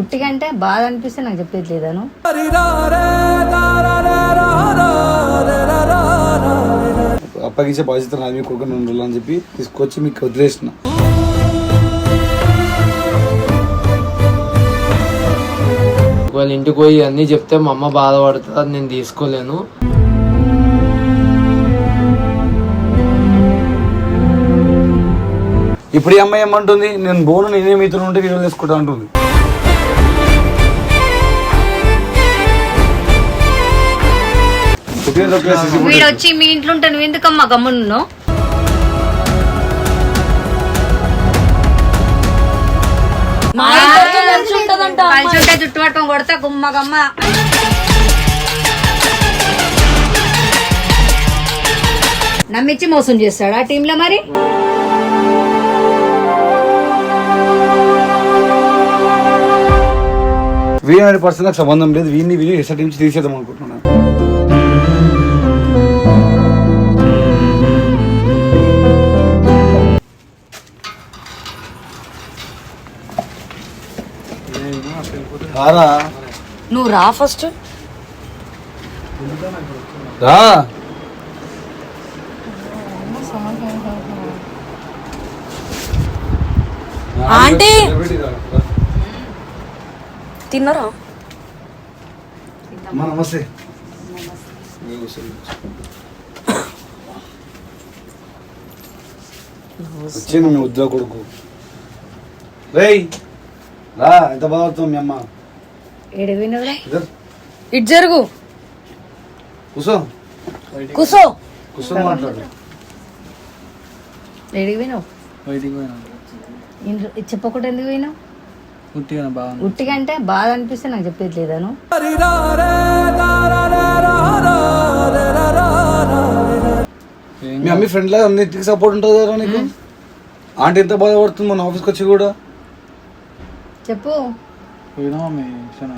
ఉట్టిగా అంటే బాధ అనిపిస్తే నాకు చెప్పేది లేదాను అప్పగించే బాధ్యత నాది మీ కొడుకు నుండి అని చెప్పి తీసుకొచ్చి మీకు వదిలేసిన. ఒకవేళ ఇంటికి పోయి అన్నీ చెప్తే మా అమ్మ బాధపడుతుంది అది నేను తీసుకోలేను. ఇప్పుడు ఈ అమ్మాయి ఏమంటుంది? నేను బోను నేనే మీతో ఉంటే వీడియో తీసుకుంటా అంటుంది. వీడు వచ్చి మీ ఇంట్లో ఉంటే నువ్వు ఎందుకమ్మా గమ్మునున్నావు కలిసి ఉంటే పట్టుకొని కొడతా గుమ్మ గమ్మ. నమ్మిచ్చి మోసం చేస్తాడు ఆ టీంలో మరి? వీడి అనే పర్సన్ నాకు సంబంధం లేదు. వీడిని వీడిని ఎస్ఆర్ నుంచి తీసేద్దాం అనుకుంటున్నాను. రారా? నువ్వు రా ఫస్ట్ రా. ఆంటీ! తిన్నరా? నమస్తే. వచ్చింది మీ ఉద్యోగ కొడుకు? రేయ్ రా ఎంత మీ అమ్మ? ఇటు జరుగు. కూసో. కూసో. కూసో మాట్లాడు. పోయినావు? చెప్పకుండా ఎందుకు పోయినావు? ఉట్టిగా అంటే బాధ అనిపిస్తే నాకు చెప్పేది లేదాను మీ అమ్మ ఫ్రెండ్ లాగా అన్నిటికి సపోర్ట్ ఉంటుంది కదా నీకు? ఆంటీ ఎంత బాధపడుతుంది మన ఆఫీస్కి వచ్చి కూడా? చెప్పు.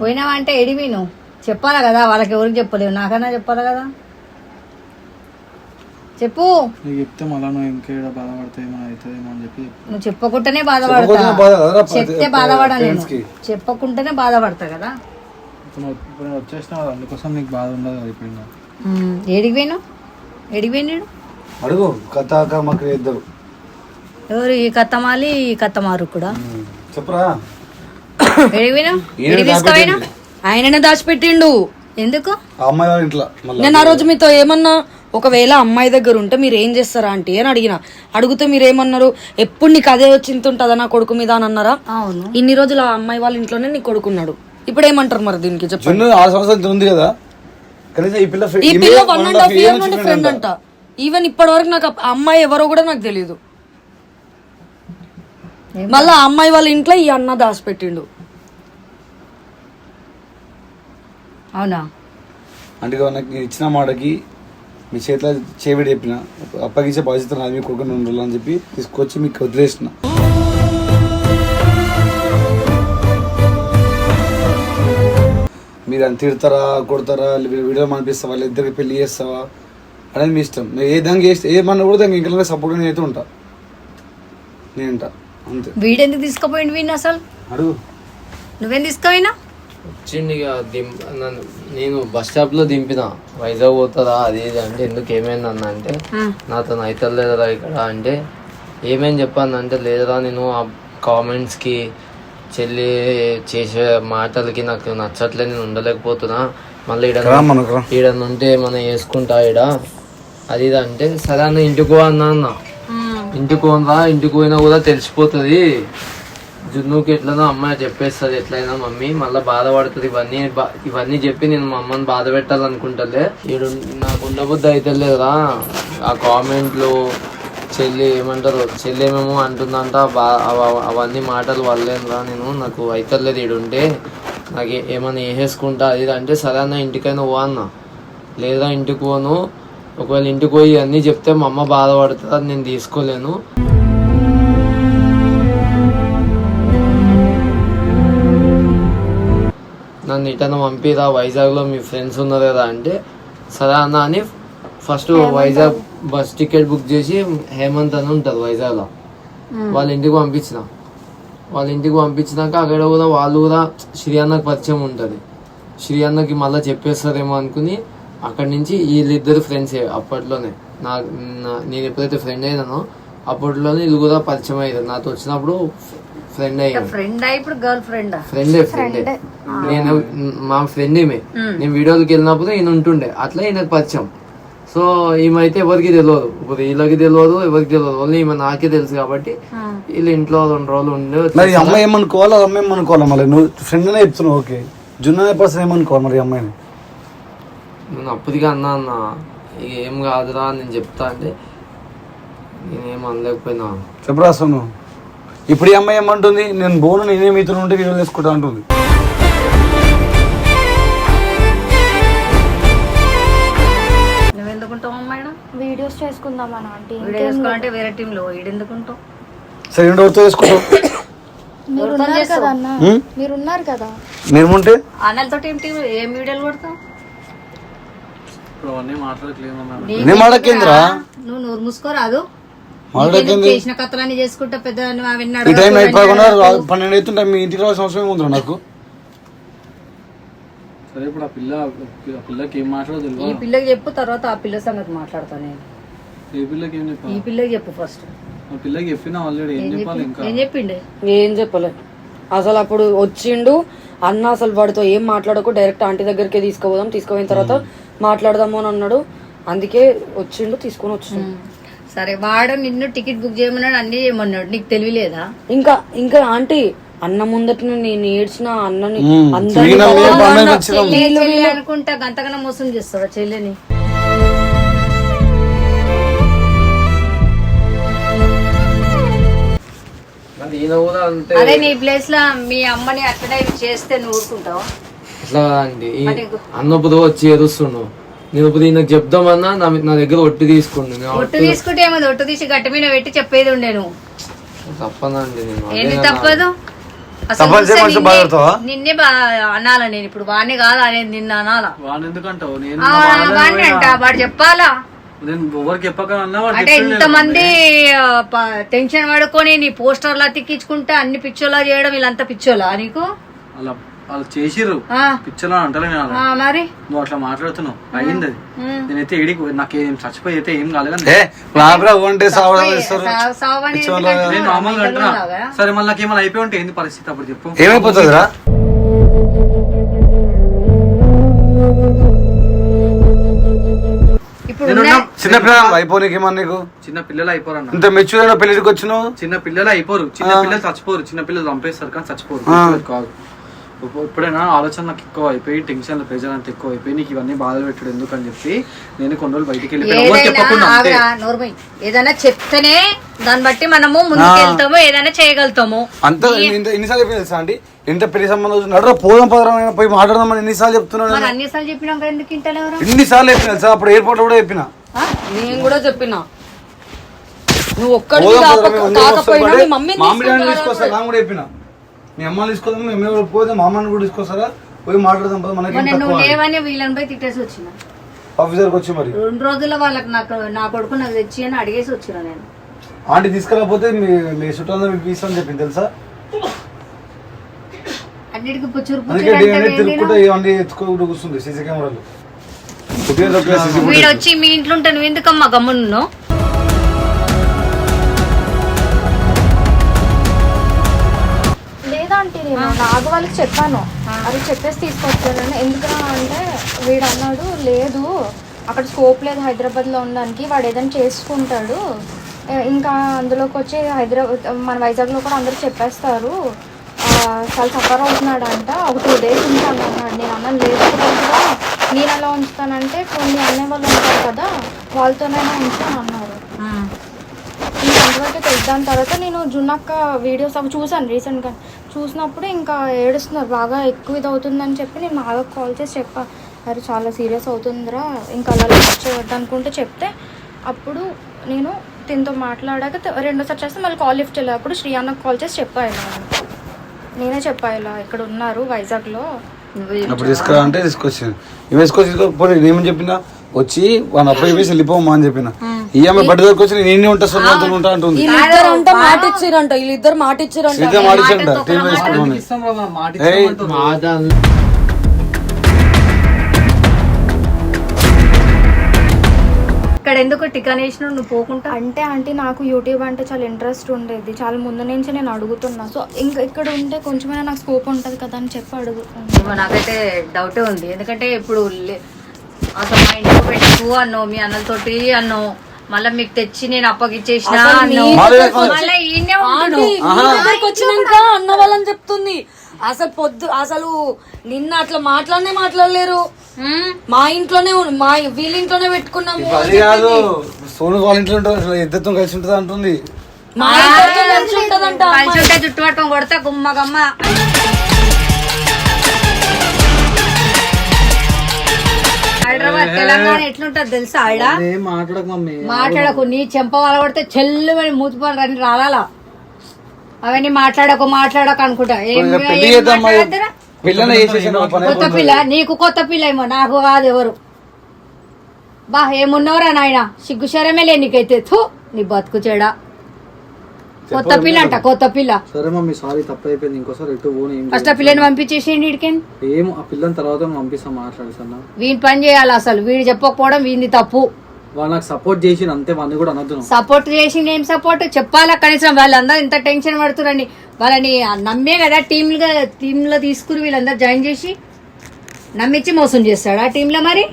పోయినావా అంటే ఎడివి నువ్వు చెప్పాలా కదా వాళ్ళకి ఎవరికి చెప్పలేవు. నాకన్నా చెప్పాలా కదా? చెప్పు. చెప్తే మళ్ళా నువ్వు ఇంకేడ బాధపడతాయేమో అవుతుందేమో అని చెప్పి. నువ్వు చెప్పకుండానే బాధపడతా. చెప్తే పది- బాధపడా నేను. parents కి. చెప్పకుండానే బాధపడతా కదా. ఇప్పుడు కదా, అందుకోసం నీకు బాధ ఉండదు కదా ఇప్పుడు ఇంకా. ఏడికి ఏడికి పోయినాడు అడుగు కథ కమ్మకి ఇద్దరు. ఎవరు? ఈ కత్తమాలి ఈ కత్తమారు కూడా. చెప్పురా. ఆయననే దాచిపెట్టిండు. ఎందుకు? అమ్మాయి ఇంట్లో నేను ఆ రోజు మీతో ఏమన్నా ఒకవేళ అమ్మాయి దగ్గర ఉంటే మీరు ఏం చేస్తారా ఆంటీ అని అడిగిన. అడిగితే మీరు ఏమన్నారు ఎప్పుడు నీకు అదే చింత ఉంటుందా నా కొడుకు మీద అని అన్నారా? అవును. ఇన్ని రోజులు ఆ అమ్మాయి వాళ్ళ ఇంట్లోనే నీ కొడుకున్నాడు. ఇప్పుడు ఏమంటారు మరి దీనికి చెప్పండి. జున్ను ఆరు సంవత్సరాలు ఉంది కదా. కనీసం ఈ పిల్ల ఫ్రె- ఈ ఈమె పిల్ల one one and half year నుండి ఫ్రెండ్ అంట. అంట. ఈవెన్ ఇప్పటి వరకు నాకు ఆ అమ్మాయి ఎవరో కూడా నాకు తెలియదు మళ్ళా ఆ అమ్మాయి వాళ్ళ ఇంట్లో ఈ అన్న దాచిపెట్టిండు అవునా? అంటే నాకు నేను ఇచ్చిన మాటకి మీ చేతిలో చేవిడి చెప్పిన అప్పగించే బాధ్యత నాది మీ కొడుకు నుండి అని చెప్పి తీసుకొచ్చి మీకు వదిలేసిన. మీరు అని తిడతారా కొడతారా వీడియో మనిపిస్తావా ఇద్దరికి పెళ్ళి చేస్తావా అనేది మీ ఇష్టం. నేను ఏ దానికి చేస్తే ఏమన్నా కూడా దానికి ఇంకా సపోర్ట్ నేను అయితే ఉంటా. నేను అంతే. వీడెందుకు తీసుకుపోయిండు వీడిని అసలు? అడుగు. నువ్వేం తీసుకుపోయినా వచ్చింది ఇక దిం నన్ను నేను బస్ స్టాప్లో దింపిన. వైజాగ్ పోతుందా అది ఇది అంటే ఎందుకు ఏమైంది అన్న అంటే నాతో అవుతలేదురా ఇక్కడ అంటే ఏమేం చెప్పాను అంటే లేదురా నేను ఆ కామెంట్స్కి చెల్లి చేసే మాటలకి నాకు నచ్చట్లే నేను ఉండలేకపోతున్నా. మళ్ళీ ఈడ ఉంటే మనం వేసుకుంటా ఈడ అది ఇది అంటే సరే అన్న ఇంటికి అన్నా అన్న. ఇంటికి పోనరా ఇంటికి పోయినా కూడా తెలిసిపోతుంది. జున్నుకి ఎట్లనో అమ్మాయి చెప్పేస్తుంది ఎట్లయినా మమ్మీ మళ్ళీ బాధపడుతుంది. ఇవన్నీ బా- ఇవన్నీ చెప్పి నేను మా అమ్మని బాధ పెట్టాలనుకుంటలే. ఈడు నాకు ఉండబుద్ధి అయితే లేదురా. ఆ కామెంట్లు చెల్లి ఏమంటారు చెల్లి ఏమేమో అంటుందంట బా అవ- అవన్నీ మాటలు వల్లేనురా నేను నాకు అవుతలేదు ఈడుంటే నాకు ఏమైనా వేసేసుకుంటా అది ఇది అంటే సరే అన్న ఇంటికైనా పో అన్న. లేదా ఇంటికి పోను. ఒకవేళ ఇంటికి పోయి అన్నీ చెప్తే మా అమ్మ బాధపడుతుంది అది నేను తీసుకోలేను. నన్ను ఇటన పంపిరా వైజాగ్లో మీ ఫ్రెండ్స్ ఉన్నారు కదా అంటే సరే అన్న అని first Vizag bus ticket book చేసి హేమంత్ అని ఉంటుంది వైజాగ్లో. వాళ్ళ ఇంటికి పంపించిన. వాళ్ళ ఇంటికి పంపించినాక అక్కడ కూడా వాళ్ళు కూడా శ్రీ అన్నకు పరిచయం ఉంటుంది. శ్రీ అన్నకి మళ్ళీ చెప్పేస్తారేమో అనుకుని అక్కడి నుంచి వీళ్ళిద్దరు ఫ్రెండ్సే అప్పట్లోనే. నా నా- నేను ఎప్పుడైతే ఫ్రెండ్ అయినానో అప్పట్లోనే వీళ్ళు కూడా పరిచయం అయ్యారు. నాతో వచ్చినప్పుడు ఫ్రెండ్ అయ్యాను ఫ్రెండ్ ఇప్పుడు గర్ల్ ఫ్రెండ్ ఫ్రెండే. ఫ్రెండే నేను మా ఫ్రెండ్ ఈమె. నేను వీడియోకి వెళ్ళినప్పుడు ఈయన ఉంటుండే. అట్లా ఈయనకు పరిచయం. సో ఈమె అయితే ఎవరికి తెలియదు ఇప్పుడు వీళ్ళకి తెలియదు ఎవరికి తెలియదు ఓన్లీ ఈమె నాకే తెలుసు కాబట్టి వీళ్ళ ఇంట్లో రెండు రోజులు ఉండే మరి అమ్మాయి ఏమనుకోవాలి? అది అమ్మాయి ఏమనుకోవాలి? మళ్ళీ నువ్వు ఫ్రెండ్ అనే చెప్తున్నావు. ఓకే. జున్న అనే పర్సన్ ఏమనుకోవాలి మరి అమ్మాయిని? నేను అప్పటిగా అన్నా అన్న ఏం కాదురా నేను చెప్తా అంటే నేనేం అనలేకపోయినా. చెప్పరా అసలు ఇప్పుడు ఈ అమ్మాయి ఏమంటుంది? నేను బోను నేనే మీతో ఉంటే వీడియో తీసుకుంటా అంటుంది. నువ్వు ఎందుకుంటావు వీడియోస్ చేసుకుందామని ఆంటీ వీడియో చేసుకోవాలంటే వేరే టీంలో ఈడు ఎందుకుంటావు? సరే ఏంటో ఎవరితో చేసుకుంటావు? మీరు ఉన్నారు కదా అన్న. హ్మ్? మీరు ఉన్నారు కదా నేనుంటే అన్నలతో ఏం టీం ఏం వీడియోలు కొడతావు? ఇప్పుడు అవన్నీ మాట్లాడట్లేమన్నా నేను మాడకేంద్రా నువ్వు నోరు మూసుకోరాదు. చేసిన కథలన్నీ చేసుకుంటా పెద్ద నువ్వు అవి ఈ టైం నైట్ పదకొండు పన్నెండు అవుతుంటే మీ ఇంటికి రావాల్సిన అవసరం ఏముందిరా నాకు? సరే ఇప్పుడు ఆ పిల్ల ఆ పిల్లకి ఏం మాట్లాడో ఈ పిల్లకి చెప్పు తర్వాత ఆ పిల్ల సంగతి మాట్లాడతా నేను. ఏ పిల్లకి ఏం చెప్పాలి? ఈ పిల్లకి చెప్పు ఫస్ట్ ఆ పిల్లకి చెప్పినా ఆల్రెడీ ఏం చెప్పాలి ఇంకా? ఏం చెప్పిండే? ఏం చెప్పలే. అసలు అప్పుడు వచ్చిండు అన్న అసలు వాడితో ఏం మాట్లాడకు డైరెక్ట్ ఆంటీ దగ్గరికి తీసుకుపోదాం తీసుకుపోయిన తర్వాత మాట్లాడదాము అని అన్నాడు. అందుకే వచ్చిండు తీసుకొని వచ్చిండు సరే వాడు నిన్ను టికెట్ బుక్ చేయమన్నాడు అన్ని చేయమన్నాడు. నీకు తెలియలేదా ఇంకా ఇంకా ఆంటీ అన్న ముందట నేను ఏడ్చిన అన్నని. అందరినీ అనుకుంటా గంతగానో మోసం చేస్తావా చెల్లెని? అదే నీ ప్లేస్లో మీ అమ్మని అట్లనే చేస్తే నువ్వు ఊరుకుంటావా? అండి. అన్నప్పుడు వచ్చి ఏడుస్తుండు. నేను ఇప్పుడు ఈయనకు చెప్దామన్నా నా నా దగ్గర ఒట్టి తీసుకుండు ఒట్టు తీసుకుంటే ఏమో ఒట్టు తీసి గట్టి మీద పెట్టి చెప్పేది ఉండే నువ్వు. ఏంది అదే తప్పదు? అసలు తప్పని చూస్తే చెప్పి నిన్నే- బాధపడతావా? నిన్నే బా అనాల నేను ఇప్పుడు వాడిని కాదు అనేది నిన్న అనాలా? వాడిని ఎందుకంటావు? నేను ఆ, వాడిని అంట వాడు చెప్పాలా? నేను ఎవరికి చెప్పక అన్నా వాడు అంటే ఇంతమంది ఆ, ప- టెన్షన్ పడుకొని నీ పోస్టర్లు అతికించుకుంటే అన్ని పిచ్చోలా చేయడం వీళ్ళంతా పిచ్చోలా నీకు? అలా వాళ్ళు చేసిర్రు. పిచ్చలా అంటలే మరి? నువ్వు అట్లా మాట్లాడుతున్నావు. అయ్యింది అది. నేనైతే ఏడికి నాకేం చచ్చిపోయి అయితే ఏం కాలేదు ఏ నార్మల్ అంటున్నా. సరే మళ్ళీ నాకు ఏమైనా అయిపోయి ఉంటే ఏంది పరిస్థితి అప్పుడు చెప్పు. ఏమైపోతుందిరా? ఇప్పుడు నేను ఉన్న- ఉన్నా- చిన్నపిల్లలు అయిపోనీకి ఏమన్నా నీకు? చిన్న పిల్లలు అయిపోరు ఇంత మెచ్యూర్ అయిన పెళ్ళికి వచ్చినావు? చిన్న పిల్లలు అయిపోరు. చిన్న పిల్లలు చచ్చిపోరు. చిన్న పిల్లలు చంపేస్తారు కానీ చచ్చిపోరు. పిల్లలు కాదు. ఇప్పు- ఇప్పుడైనా ఆలోచన నాకు ఎక్కువ అయిపోయి టెన్షన్ ప్రెజర్ అంత ఎక్కువ అయిపోయి నీకు ఇవన్నీ బాధలు పెట్టడు ఎందుకు అని చెప్పి నేను కొన్ని రోజులు బయటికి వెళ్ళి ఎవరు ఏదైనా చెప్తేనే దాన్ని బట్టి మనము ముందుకు వెళ్తాము ఏదైనా చేయగలుగుతాము. అంత ఇంత ఎన్నిసార్లు చెప్పిన తెలుసా అండి? ఎంత పెళ్ళి సంబంధం నడరా పోదాం పదరం పోయి మాట్లాడదామని ఎన్నిసార్లు చెప్తున్నాను మరి అన్నిసార్లు చెప్పినాక ఎందుకు ఇంటలేవరా ఎన్నిసార్లు చెప్పిన తెలుసా? అప్పుడు ఎయిర్పోర్ట్ కూడా చెప్పిన. నేను కూడా చెప్పిన. నువ్వు వస్తాం కాకపోయినా పడే. మీ మమ్మీని మామిడి తీసుకొని హಣ್ಣు తీసుకొస్తా కూడా చెప్పిన. మీ అమ్మని తీసుకొద్దాం మీ అమ్మ పోతే మా అమ్మని కూడా తీసుకొస్తారా? పోయి మాట్లాడదాం పద మనకి మొన్న నువ్వు లేవని వీళ్ళని పోయి తిట్టేసి వచ్చిన. ఆఫీసర్కి వచ్చి మరి. రెండు రోజుల్లో వాళ్ళకి నాకు నా కొడుకు నాకు తెచ్చి అని అడిగేసి వచ్చిన నేను. ఆంటీ తీసుకెళ్ళకపోతే మీ మీ చుట్టాలు మీకు తీస్తామని చెప్పింది తెలుసా? అన్నిటికీ పుచ్చురు అందుకే పుచ్చురు తిరుగుకుంటూ ఇవన్నీ ఎత్తుకుంటూ కూర్చుంది సీసీ కెమెరాలు. పుట్టిన వీడు వచ్చి మీ ఇంట్లో ఉంటే నువ్వు ఎందుకమ్మా గమ్మునున్నావు? నేను నాగు వాళ్ళకి చెప్పాను. అది చెప్పేసి తీసుకొచ్చాను ఎందుకురా అంటే వీడు అన్నాడు లేదు అక్కడ స్కోప్ లేదు హైదరాబాద్లో ఉండడానికి వాడు ఏదైనా చేసుకుంటాడు. ఇంకా అందులోకి వచ్చి హైదరాబాద్ మన వైజాగ్లో కూడా అందరూ చెప్పేస్తారు. చాలా సఫర్ అవుతున్నాడు అంట ఒక టూ డేస్ ఉంటాను అన్నాడు. నేను అన్నాను లేదు నేను ఎలా ఉంచుతానంటే కొన్ని అన్నయ్య వాళ్ళు ఉంటారు కదా వాళ్ళతోనైనా ఉంచాను అన్నారు. ఇంకా అంతవరకు తెలుసు దాని తర్వాత నేను జున్నక్క వీడియోస్ అవి చూసాను రీసెంట్గా చూసినప్పుడు ఇంకా ఏడుస్తున్నారు. బాగా ఎక్కువ ఇది అవుతుందని చెప్పి నేను బాగా కాల్ చేసి చెప్పా. అరే చాలా సీరియస్ అవుతుందిరా. ఇంకా అలా వచ్చేవద్దు అనుకుంటే చెప్తే అప్పుడు నేను దీంతో మాట్లాడాక రెండోసారి చేస్తే మళ్ళీ కాల్ లిఫ్ట్ చేయలేదు అప్పుడు శ్రీ అన్నకు కాల్ చేసి చెప్పా ఇలా. నేనే చెప్పా ఇలా ఇక్కడ ఉన్నారు వైజాగ్లో. అప్పుడు తీసుకురా అంటే తీసుకొచ్చాను. ఇవి వేసుకొచ్చి తీసుకోకపోతే నేనేమని చెప్పినా? వచ్చి వాళ్ళ అబ్బాయి వేసి వెళ్ళిపోమా అని చెప్పిన. ఈ బట్టి దగ్గరకు వచ్చి నేను ఎన్ని ఉంటా ఉంటా అంటుంది. వీళ్ళిద్దరు అంట మాట ఇచ్చిరంట వీళ్ళిద్దరు మాట ఇచ్చిరంట టీం ఏయ్, ఇక్కడ ఎందుకు టికాన్ వేసినావు? నువ్వు పోకుండా అంటే ఆంటీ నాకు యూట్యూబ్ అంటే చాలా ఇంట్రెస్ట్ ఉండేది. చాలా ముందు నుంచి నేను అడుగుతున్నా. సో ఇంకా ఇక్కడ ఉంటే కొంచెమైనా నాకు స్కోప్ ఉంటుంది కదా అని చెప్పి అడుగుతున్నాను ఏమో నాకైతే డౌటే ఉంది. ఎందుకంటే ఇప్పుడు లే- అసలు మా ఇంట్లో పెట్టకు అన్నో మీ అన్నలతోటి అన్నో మళ్ళీ మీకు తెచ్చి నేను అప్పగిచ్చేసిన వచ్చినాక అన్న. వాళ్ళని చెప్తుంది. అసలు పొద్దు అసలు నిన్న అట్లా మాట్లాడనే మాట్లాడలేరు? మా ఇంట్లోనే మా వీళ్ళ ఇంట్లోనే పెట్టుకున్నాము. కాదు. సోను వాళ్ళ ఇంట్లో ఉంటుంది ఇద్దరితో కలిసి ఉంటుంది అంటుంది. మా ఇంట్లో కలిసి ఉంటదంట పట్టుకొని కొడతా గుమ్మ. హైదరాబాద్ తెలంగాణ ఎట్లుంటది తెలుసా ఆడ? మాట్లాడకు మమ్మీ. మాట్లాడకు నీ చెంప వాళ్ళ కొడితే చెల్లు అని మూతిపోలు అని రాలా అవన్నీ మాట్లాడకు మాట్లాడకు అనుకుంటా. ఏం కొత్త పిల్ల నీకు కొత్త పిల్ల ఏమో నాకు కాదు ఎవరు. బా ఏమున్నవరా నాయన? సిగ్గు శరమే లే నీకైతే. థూ నీ బతుకు చెడా. కొత్త పిల్ల అంట కొత్త పిల్ల. సరే మమ్మీ సారీ తప్పు అయిపోయింది ఇంకోసారి ఎటు పోను ఏం ఫస్ట్ ఆ పిల్లని పంపించేసేయండి వీడికి ఏం ఆ పిల్లని తర్వాత పంపిస్తాం మాట్లాడుతున్నా వీని పని చేయాలి అసలు వీడు చెప్పకపోవడం వీంది తప్పు. వాళ్ళు నాకు సపోర్ట్ చేసి అంతే వాడిని కూడా అనొద్దు. సపోర్ట్ చేసి ఏం సపోర్ట్ చెప్పాలా కనీసం వాళ్ళందరూ ఇంత టెన్షన్ పడుతున్నారని వాళ్ళని నమ్మే కదా టీంలుగా టీంలో తీసుకుని వీళ్ళందరూ జాయిన్ చేసి నమ్మించి మోసం చేస్తాడు ఆ టీంలో మరి?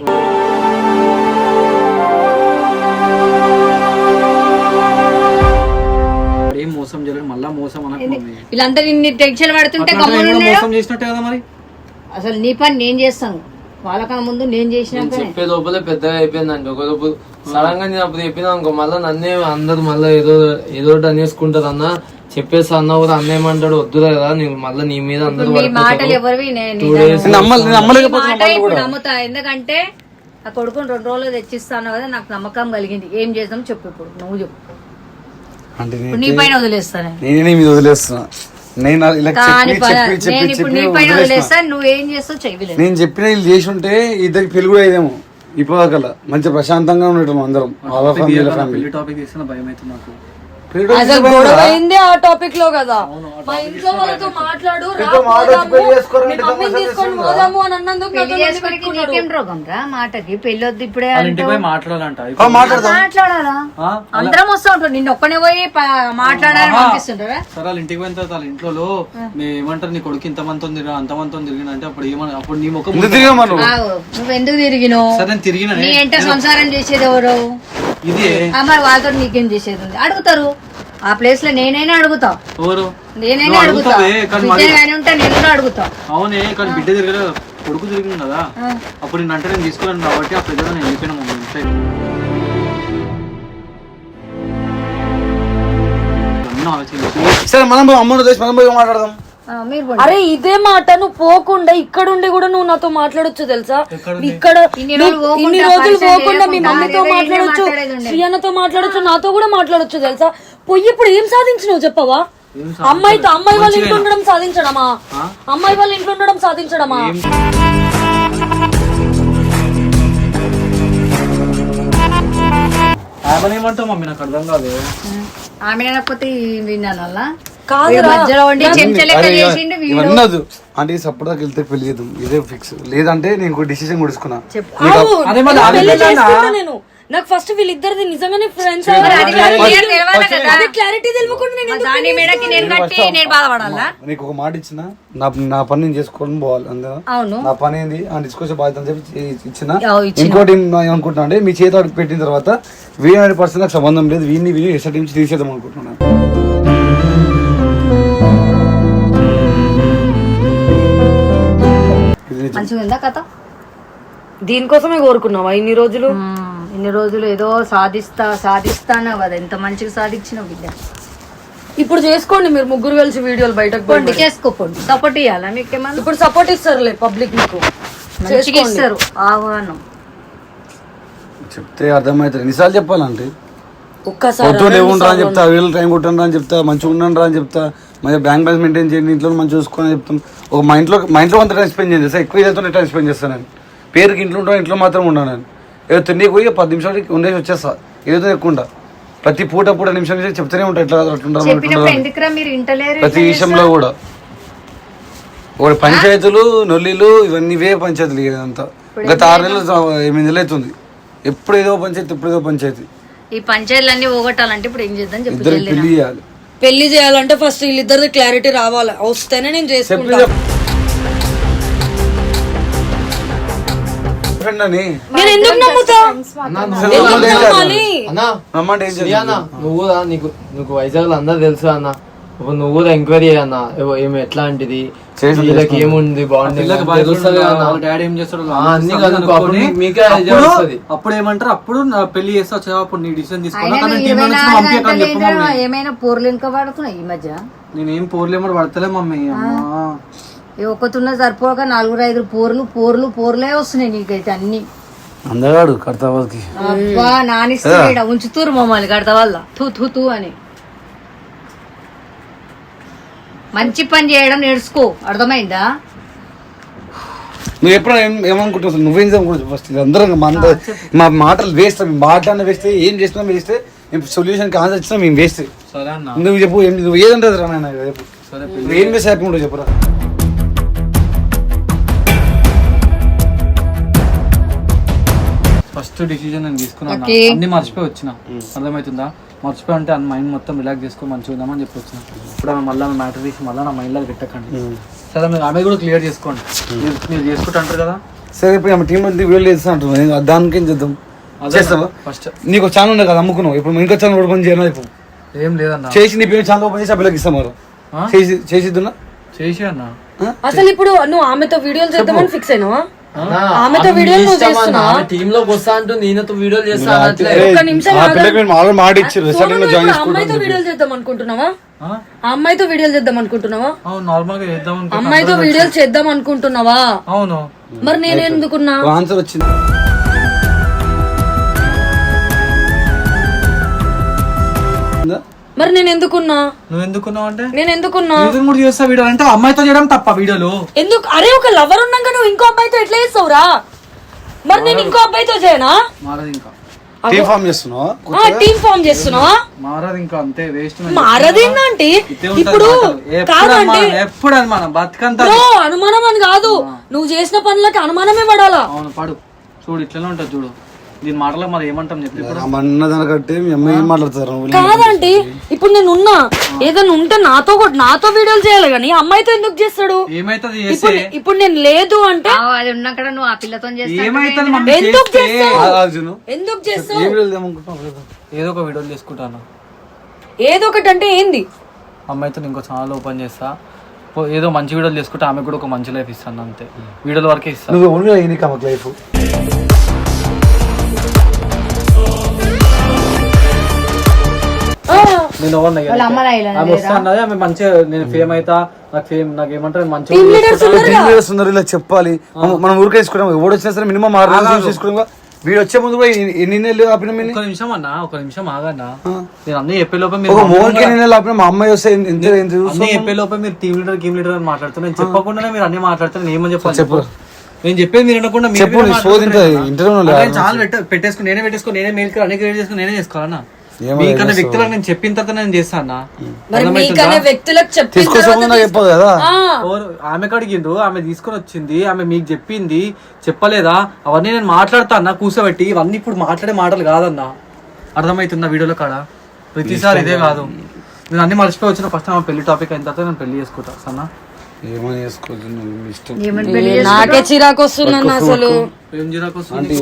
ఏం మోసం చేయలేదు మళ్ళా మోసం అనకు మమ్మీ వీళ్ళందరూ ఇన్ని టెన్షన్ పడుతుంటే నేను. మోసం చేసినట్టే కదా మరి? అసలు నీ పని నేను చేస్తాను. వాళ్ళకన్నా ముందు నేను నేను చేసినాకనే చెప్పే లోపలే పెద్దగా అయిపోయిందండి. ఒక లోపు సడన్గా నేను అప్పుడు చెప్పినా అనుకో మళ్ళీ నన్నే అందరు మళ్ళీ ఏదో ఏదో అనేసుకుంటారు అన్న. చెప్పేసి అన్న కూడా అన్న ఏమంటాడు వద్దురా కదా నీకు మళ్ళీ నీ మీద అందరు నేను. నేను నేను నమ్ముతా. ఎందుకంటే ఆ కొడుకుని రెండు రోజులు తెచ్చిస్తాను కదా నాకు నమ్మకం కలిగింది. ఏం చేద్దాం చెప్పు ఇప్పుడు నువ్వు చెప్పు. అంటే ఇప్పుడు నీ పైన వదిలేస్తాను. నేనే మీద వదిలేస్తున్నా. నేను ఇలా చెప్పి చెప్పి నేను చెప్పి ఇప్పుడు చెప్పి నీ పైన వదిలేస్తున్నా. వదిలేస్తాను నువ్వు ఏం చేస్తావు చెయ్యలేదు నేను చెప్పిన వీళ్ళు చేసి ఉంటే ఇద్దరికి పెళ్ళి కూడా అయ్యేదేమో. ఇప్పుడు మంచి ప్రశాంతంగా ఉండటం అందరం. ఫ్యామిలీ టాపిక్ తీసిన భయం అవుతుంది నాకు అసలు గొడవ అయింది ఆ టాపిక్లో కదా. మా ఇంట్లో వాళ్ళతో మాట్లాడు మమ్మీని తీసుకొని? పోదాము అని అన్నందుకు పెళ్ళి నాతో చేసుకోవడానికి నీకేం రోగం రా? మాటకి పెళ్ళి వద్దు ఇప్పుడే మాట్లాడాలంట మాట్లాడాలా? ఆ? అందరం వస్తూ ఉంటాం. నిన్న ఒక్కనే పోయి మాట్లాడాలని పంపిస్తుంటారా? సరే వాళ్ళ ఇంటికి పోయిన తర్వాత వాళ్ళ ఇంట్లో నీ ఏమంటారు? నీ కొడుకు ఇంతమంది తిరిగిన అంతమంది తిరిగిన అంటే అప్పుడు ఏమన్నా అప్పుడు నీ ముఖం నువ్వు? ఎందుకు తిరిగినావు? సరే తిరిగిన నీ? ఎంట సంసారం చేసేది ఎవరు? ఇది. మరి వాళ్ళతో నీకేం చేసేది ఉంది? అడుగుతారు. ఆ ప్లేస్లో నేనైనా అడుగుతా. ఎవరు? నేనైనా అడుగుతా. కానీ ఉంటే నేను కూడా అడుగుతా. అవునే కానీ బిడ్డ తిరగలే కొడుకు తిరిగింది కదా. అప్పుడు నేను అంటే నేను తీసుకున్నాను కాబట్టి ఆ పెద్దగా నేను వెళ్ళిపోయినా మమ్మీ ఇంట్లో అన్నీ ఆలోచించి సరే మనం అమ్మను వదిలేసి మనం పోయి మాట్లాడదాం. అరే ఇదే మాట నువ్వు పోకుండా ఇక్కడ ఉండి కూడా నువ్వు నాతో మాట్లాడొచ్చు తెలుసా? ఇక్కడ ఇన్ని రోజులు పోకుండా, మీ మమ్మీతో మాట్లాడొచ్చు. శ్రీయన్నతో మాట్లాడొచ్చు నాతో కూడా మాట్లాడొచ్చు తెలుసా? పొయ్యి ఇప్పుడు ఏం సాధించినావు చెప్పవా? అమ్మాయితో అమ్మాయి వాళ్ళ ఇంట్లో ఉండడం సాధించడమా? అమ్మాయి వాళ్ళ ఇంట్లో ఉండడం సాధించడమా? ఆమెను ఏమంటావు మమ్మీ? నాకు అర్థం కాదు. ఆమె లేకపోతే విన్నానల్లా? కాదురా. వద్దు. అంటే సపోర్ట్ దాకా వెళ్తే పెళ్ళి చేద్దాం. ఇదే ఫిక్స్ లేదంటే నేను డిసిషన్ కూడా తీసుకున్నా ఆవు, అదే మళ్ళీ నేను. నాకు ఫస్ట్ వీళ్ళిద్దరిది నిజంగానే ఫ్రెండ్స్ అది కదా. క్లారిటీ తెలియకుండా నీకు ఒక మాట ఇచ్చిన. నా నా పని నేను చేసుకోవడం పోవాలి అవును. నా పని ఏంది? ఆ తీసుకొచ్చే బాధ్యత అని చెప్పి ఇచ్చిన. ఇంకోటి నేను ఏమనుకుంటున్నా అంటే మీ చేతి పెట్టిన తర్వాత వీడి హండ్రెడ్ పర్సెంట్ నాకు సంబంధం లేదు. వీడిని వీడిని ఎస్ఆర్ నుంచి తీసేద్దాం అనుకుంటున్నాను మంచిగా ఉందా కథ? దీనికోసమే కోరుకున్నావా ఇన్ని రోజులు. ఇన్ని రోజులు ఏదో సాధిస్తా సాధిస్తాను కదా ఎంత మంచిగా సాధించినావు బిడ్డ? ఇప్పుడు చేసుకోండి మీరు ముగ్గురు కలిసి వీడియోలు బయటకు పోండి పోండి. చేసుకోపోండి సపోర్ట్ ఇవ్వాలా మీకేమన్నా? ఇప్పుడు సపోర్ట్ ఇస్తారులే పబ్లిక్ మీకు. మంచిగా ఇస్తారు. ఆహ్వానం. చెప్తే అర్థమవుతుంది. ఎన్నిసార్లు చెప్పాలంటే? ఒక్కసారి ఏముండ్రా అని చెప్తా వీళ్ళు టైం కొట్టండి అని చెప్తా మంచిగా ఉండండి అని చెప్తా మంచిగా బ్యాంక్ బ్యాలెన్స్ మెయింటైన్ చేయండి ఇంట్లో మంచిగా చూసుకొని అని చెప్తాం ఒక మా ఇంట్లో మా ఇంట్లో అంత టైం స్పెండ్ సార్ ఎక్కువ ఇదైతే టైం స్పెండ్ చేస్తాను నేను. పేరుకి ఇంట్లో ఉంటాను ఇంట్లో మాత్రం ఉన్నాను నేను. ఏదో తిండికి పోయి పది నిమిషాలకి ఉండేసి వచ్చేస్తా ఏదో ఎక్కువ ప్రతి పూట పూట నిమిషం నిమిషం చెప్తూనే ఉంటా ఇట్లా కాదు, అట్లా ఉండాలి, ఇట్లా చెప్పినప్పుడు ఉండాలి. ఎందుకురా మీరు ఇంటలేరు ప్రతి విషయంలో కూడా. ఒకటి పంచాయతీలు నొల్లిలు ఇవన్నీ ఇవే పంచాయతీలు ఇదంతా. గత ఆరు నెలలు ఎనిమిది నెలలు అవుతుంది. ఎప్పుడు ఏదో పంచాయతీ ఎప్పుడు ఏదో పంచాయతీ. ఈ పంచాయతీలన్నీ పోగొట్టాలంటే ఇప్పుడు ఏం చేద్దాం చెప్పు పెళ్ళి చేయాలి. పెళ్ళి చేయాలంటే ఫస్ట్ వీళ్ళిద్దరిది క్లారిటీ రావాలి. వస్తేనే నేను చేసుకుంటా. నేను ఎందుకు నమ్ముతా నువ్వు నీకు నీకు వైజాగ్లో అందరు తెలుసు అన్న. ఇప్పుడు నువ్వు కూడా ఎంక్వైరీ అన్న ఏమి ఎట్లాంటిది? వీళ్ళకి ఏముంది? బాగుంది అప్పుడు ఏమంటారు? అప్పుడు పెళ్ళి చేస్తా అప్పుడు నీ డిసిజన్ అయినా తీసుకున్నా నాలుగు ఏమైనా పూర్లు ఇంకా పడుతున్నాయి ఈ మధ్య? నేనేం పోర్లేమో పడతలే మమ్మీ ఒక్కతున్న సరిపోక నలుగురు ఐదు పూర్లు పూర్లు పూర్లే వస్తున్నాయి నీకైతే అన్ని. అందగాడు కర్తాబాద్కి అబ్బా నానిస్తే ఈడ ఉంచుతూరు మమ్మల్ని కడత వల్ల తూ తూ తూ అని. మంచి పని చేయడం నేర్చుకో. అర్థమైందా? నువ్వు ఎప్పుడు ఏం ఏమనుకుంటున్నావు నువ్వేం అనుకుంటున్నావు ఫస్ట్. అందరం మా అందరం మా మాటలు వేస్ట్. మాట్లాడిన వేస్తే ఏం చేసినా వేస్తే సొల్యూషన్కి ఆన్సర్ ఇచ్చినా మేము వేస్ట్. సరే అన్న. నువ్వు చెప్పు ఏం నువ్వు ఏదంటే రా నాయన చెప్పు. సరే నువ్వు ఏం హ్యాపీ ఉండవు చెప్పురా. ఫస్ట్ డిసిజన్ నేను తీసుకున్నాను. అన్ని. మర్చిపోయి వచ్చిన. అర్థమవుతుందా? మర్చిపోయి అంటే ఆ మైండ్ మొత్తం రిలాక్స్ చేసుకో మంచిగా ఉందామని చెప్పి వచ్చిన ఇప్పుడు ఆమె మళ్ళీ మ్యాటర్ తీసి మళ్ళీ నా మైండ్లో పెట్టకండి. సరే మీరు ఆమె కూడా క్లియర్ చేసుకోండి. మీరు మీరు చేసుకుంటా అంటారు కదా? సరే ఇప్పుడు ఆమె టీం ఉంది వీడియో చేస్తా అంటున్నావు దానికి ఏం చేద్దాం చేస్తావా? ఫస్ట్ నీకు ఛానల్ ఉంది కదా అమ్ముకున్నావు. ఇప్పుడు ఇంకో ఛానల్ ఓపెన్ చేయాలి ఇప్పుడు ఏం లేదన్న. చేసి నీ పేరు ఛానల్ ఓపెన్ చేసి పిల్లకి ఇస్తాం? చేసి చేసిద్దున్నా చేసి అన్న. అసలు ఇప్పుడు నువ్వు ఆమెతో వీడియోలు చేద్దామని ఫిక్స్ అయినావా? అన్నా, ఆమెతో మీ వీడియోలు టీమ్లోకి వస్తా చేస్తా ఒక్క నిమిషం మాట ఇచ్చారు. అమ్మాయితో వీడియోలు చేద్దాం అనుకుంటున్నావా? అమ్మాయితో వీడియోలు చేద్దాం అనుకుంటున్నావా? అవును నార్మల్గా చేద్దాం అనుకుంటున్నా. అమ్మాయితో వీడియోలు చేద్దాం అనుకుంటున్నావా? అవును. మరి నేను ఎందుకున్నా ఆన్సర్ వచ్చింది. మరి నేను ఎందుకున్నా? నువ్వు ఎందుకున్నావు అంటే? నేను ఎందుకున్నా? ఇది కూడా చేస్తా వీడియో అంటే అమ్మాయితో చేయడం తప్ప వీడియోలు. ఎందుకు? అరే ఒక లవర్ ఉన్నాక నువ్వు ఇంకో అబ్బాయితో ఎట్లా చేస్తావురా? మరి నేను ఇంకో అబ్బాయితో చేయనా? మారదు ఇంకా. టీం ఫామ్ చేస్తున్నావా? టీమ్ ఫామ్ చేస్తున్నావా? మారదు ఇంకా అంతే వేస్ట్ మారదేందంటే ఇప్పుడు కాదంటే ఎప్పుడు అనుమానం? బతుకంతా బ్రో అనుమానం అని కాదు. నువ్వు చేసిన పనులకి అనుమానమే పడాలా? అవును పడు. చూడు ఇట్లనే ఉంటుంది చూడు. దీని మాటలో మరి ఏమంటాం చెప్పి ఇప్పుడు? అన్న దానికంటే మీ అమ్మ ఏం మాట్లాడతారు? కాదంటే ఇప్పుడు నేను ఉన్నా. ఏదైనా ఉంటే నాతో కూడా నాతో వీడియోలు చేయాలి కానీ అమ్మాయితో ఎందుకు చేస్తాడు? ఏమైతుంది ఇప్పుడు చేస్తే? ఇప్పుడు నేను లేదు అంటే ఆ, అది ఉన్నాక నువ్వు ఆ పిల్లతో చేస్తా ఏమైతుంది మమ్మీ ఎందుకు చేస్తే? చేస్తావు? అర్జును ఎందుకు చేస్తావు? ఏం ఏదో ఒక వీడియోలు చేసుకుంటాను ఏదో ఒకటి అంటే ఏంది? అమ్మాయితో ఇంకో ఛానల్ ఓపెన్ చేస్తా. పో- ఏదో మంచి వీడియోలు చేసుకుంటే ఆమె కూడా ఒక మంచి లైఫ్ ఇస్తాను అంతే. వీడియోల వరకే ఇస్తాను నువ్వు ఆమెకు లైఫ్. నేను ఆమె ఆమె మంచిగా నేను ఫేమ్ అవుతా నాకు ఫేమ్ నాకు ఏమంటారు సుందరి ఇలా చెప్పాలి. మనం- ఊరికే వేసుకున్నాం ఎవడు వచ్చినా సరే మినిమం ఆరు రోజులు తీసుకున్నాం వీడు వచ్చే ముందు కూడా ఎన్ని- నెలలు ఆపిన ఒక నిమిషం అన్న ఒక నిమిషం ఆగన్నా. నేను అన్నీ చెప్పే లోపే ఒక మీరు మోహన్కి ఎన్ని నెలలు ఆపిన మా అమ్మాయి వస్తే ఎంత? అన్నీ చెప్పే లోపే మీరు టీమ్ లీడర్ టీమ్ లీడర్ అని మాట్లాడుతున్నారు నేను చెప్పకుండానే మీరు అన్ని మాట్లాడుతున్నారు నేను ఏమని చెప్పాలి చెప్పు. నేను చెప్పేది మీరు వినకుండా మీరు చెప్పు, నీ. అదే చాలా పెట్ట పెట్టేసుకుని నేనే పెట్టేసుకుని నేనే మెయిల్ అన్ని క్రియేట్ చేసుకుని నేనే చేసుకోవాలన్నా? మీకన్నా వ్యక్తులకు నేను చెప్పిన తర్వాత నేను చేస్తా అన్న. మరి మీకనే వ్యక్తులకు చెప్పిన తీసుకొచ్చే తర్వాత ముందు నాకు చెప్పదు కదా? ఆ, ఓ- ఆమె కడిగిండ్రు ఆమె తీసుకొని వచ్చింది ఆమె మీకు చెప్పింది చెప్పలేదా? అవన్నీ నేను మాట్లాడతా అన్న కూర్చోబెట్టి ఇవన్నీ ఇప్పుడు మాట్లాడే మాటలు కాదన్న. అర్థమవుతుందా వీడియోలో కాడ? ప్రతిసారి ఇదే కాదు. నేను అన్ని మర్చిపోయి వచ్చిన ఫస్ట్ ఆమె పెళ్ళి టాపిక్ అయిన తర్వాత నేను పెళ్ళి చేసుకుంటా సన్నా ఏమని చేసుకోవచ్చు నువ్వు ఇష్టం. నాకే చిరాకు వస్తుందన్న అసలు. ఏం వస్తుంది?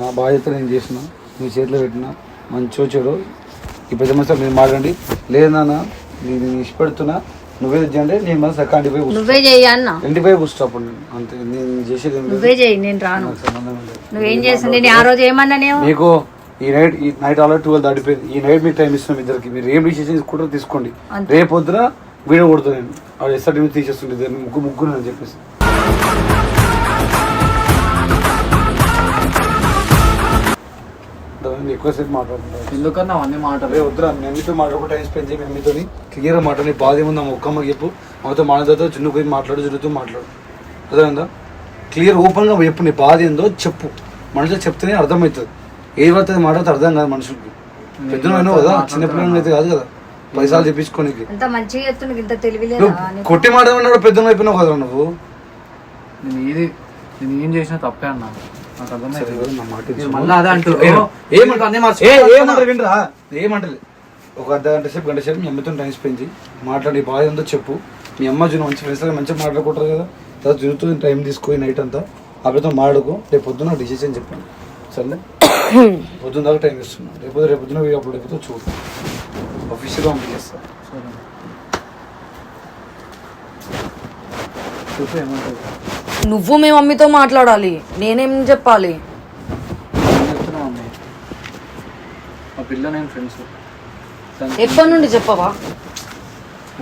నా బాధ్యత నేను చేసిన నీ చేతిలో పెట్టిన మంచో చెడు. ఈ పెద్ద మనుషులు నేను మాట్లాడండి. లేదు నాన్న నేను నేను ఇష్టపెడుతున్నా నువ్వే చేయండి నేను మన నువ్వే చెయ్యి అన్న. ఇంటి పోయి కూర్చో అప్పుడు అంతే నేను చేసేది నువ్వే చెయ్యి నేను రాను. నాకు సంబంధం లేదు. నువ్వేం చేస్తాను నేను ఆ రోజు ఏమన్నా నేను? మీకు ఈ నైట్ ఈ నైట్ ఆల్రెడీ ట్వెల్వ్ దాటిపోయింది. ఈ నైట్ మీకు టైం ఇస్తున్నాం ఇద్దరికి. మీరు ఏం డిసిషన్ తీసుకుంటారో తీసుకోండి. రేపు పొద్దున వీడియో కొడుతుంది. నేను ఆవిడ ఎస్ఆర్ తీసేస్తుండే ఇద్దరు ముగ్గురు ముగ్గురు అని చెప్పేసి. ఎక్కువసేపు మాట్లాడుతున్నారు ఎందుకన్నా అవన్నీ మాటలు? అరే వద్దురా నేను మీతో మాట్లాడుకో టైం స్పెండ్ చేయి మేము మీతో క్లియర్ మాట్లాడి బాధ ఏముందా ఒక్కమ్మ చెప్పు. మాతో మాట్లాడుతూ చిన్న పోయి మాట్లాడు జరుగుతూ మాట్లాడు. అదే ఉందా క్లియర్ ఓపెన్గా చెప్పు నీ బాధ ఏందో చెప్పు. మనసులో చెప్తేనే అర్థమవుతుంది. ఏది పడుతుంది మాట్లాడితే అర్థం కాదు మనుషులకి. పెద్దనైనా కదా చిన్నపిల్లలు అయితే కాదు కదా. పైసలు చెప్పించుకోనికి అంత మంచిగా చెప్తున్నా ఇంత తెలివిలేదా కొట్టి మాట్లాడినాడు పెద్దన అయిపోయినావు కదా నువ్వు? నేను ఏది నేను ఏం చేసినా తప్పే అన్నా. నాకు సరే మాట విను. మళ్ళీ అదే అంటూ ఏ- ఏమంటారు వినరా ఏమంటలే ఒక అర్ధ గంట సేపు గంట సేపు మీ అమ్మతో టైం స్పెండ్ చేయి. మాట్లాడి బాధ ఉందో చెప్పు. మీ అమ్మ జును మంచి ఫ్రెండ్స్ లాగా మంచిగా మాట్లాడుకుంటారు కదా. తర్వాత జునుతో టైం తీసుకొని నైట్ అంతా. అబ్బాయితో మాట్లాడుకో. రేపు పొద్దున్న డిసిషన్ చెప్పండి సర్లే పొద్దున్న దాకా టైం ఇస్తున్నా రేపు రేపు పొద్దున్న వీడియో అప్లోడ్ అయిపోతే చూడు. ఆఫీషియల్గా పంపించేస్తా చెప్పు ఏమంటారు నువ్వు మీ మమ్మీతో మాట్లాడాలి. నేనేం చెప్పాలి? ఏం చెప్తున్నావు అమ్మాయి మా పిల్ల నేను ఫ్రెండ్స్ ఎప్పటి నుండి చెప్పవా?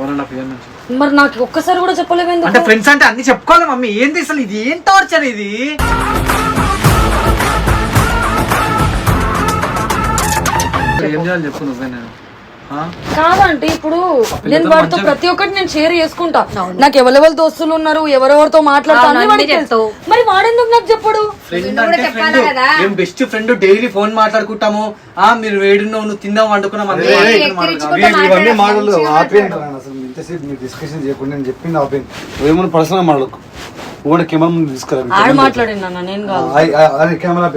వన్ అండ్ హాఫ్ ఇయర్ నుంచి. మరి నాకు ఒక్కసారి కూడా చెప్పలేవు ఎందుకు? అంటే ఫ్రెండ్స్ అంటే అన్ని చెప్పుకోవాలి మమ్మీ. ఏంది అసలు ఇది? ఏం టార్చర్ ఇది? ఏం చేయాలి చెప్పు నువ్వే నేను? కాదంటే ఇప్పుడు నేను వాడితో ప్రతి ఒక్కటి నేను షేర్ చేసుకుంటా. నాకు ఎవరెవరి దోస్తులు ఉన్నారు ఎవరెవరితో మాట్లాడతా అవును, అన్ని అన్నీ వాడికి తెలుసు. చెప్తావు. మరి వాడెందుకు నాకు చెప్పడు. మేము బెస్ట్ ఫ్రెండ్ డైలీ ఫోన్ మాట్లాడుకుంటాము. ఆ మీరు వేడున్నావు నువ్వు తిన్నావు వండుకున్నాం మాటలు డిస్కషన్ చేయకుండా నేను చెప్పింది ఆపేయండి. నువ్వేమన్నా పర్సనల్ మాట్లాడుకో. కూడా కెమెరా ముందు తీసుకురా అన్న నేను కాదు. అదే కెమెరా